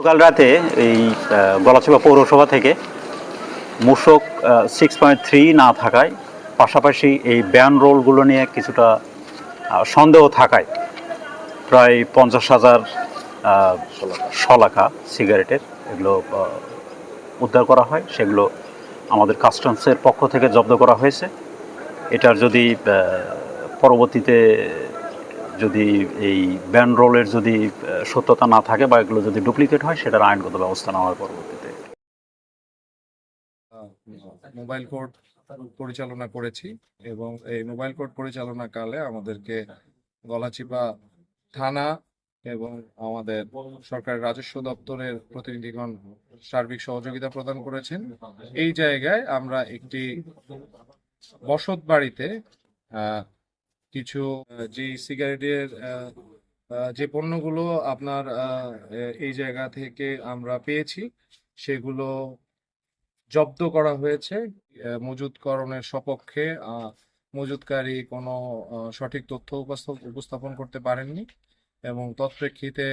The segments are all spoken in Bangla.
গতকাল রাতে এই গলাচিপা পৌরসভা থেকে মূসক সিক্স পয়েন্ট থ্রি না থাকায় পাশাপাশি এই ব্যান রোলগুলো নিয়ে কিছুটা সন্দেহ থাকায় প্রায় পঞ্চাশ হাজার শলাকা সিগারেটের এগুলো উদ্ধার করা হয়। সেগুলো আমাদের কাস্টমসের পক্ষ থেকে জব্দ করা হয়েছে। এটার যদি পরবর্তীতে যদি এই ব্যান রোলের যদি সত্যতা না থাকে বা এগুলো যদি ডুপ্লিকেট হয়, সেটার আইনগত ব্যবস্থা নেওয়া হয় পরবর্তীতে। মোবাইল কোর্ট পরিচালনা করেছি এবং এই মোবাইল কোর্ট পরিচালনা কালে আমাদেরকে গলাচিপা থানা এবং আমাদের সরকারের রাজস্ব দপ্তরের প্রতিনিধিগণ সার্বিক সহযোগিতা প্রদান করেছেন। এই জায়গায় আমরা একটি বসত বাড়িতে কিছু যে সিগারেটের যে পণ্যগুলো আপনার এই জায়গা থেকে আমরা পেয়েছি, সেগুলো জব্দ করা হয়েছে মজুতকরণের সপক্ষে মজুতকারী কোনো সঠিক তথ্য উপস্থাপ- উপস্থাপন করতে পারেননি এবং তৎপ্রেক্ষিতে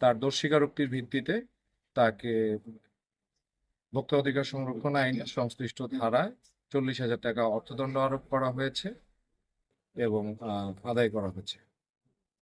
তার দোষ স্বীকারোক্তির ভিত্তিতে তাকে ভোক্তা অধিকার সংরক্ষণ আইন সংশ্লিষ্ট ধারায় চল্লিশ হাজার টাকা অর্থদণ্ড আরোপ করা হয়েছে। এবং আদায় করা হয়েছে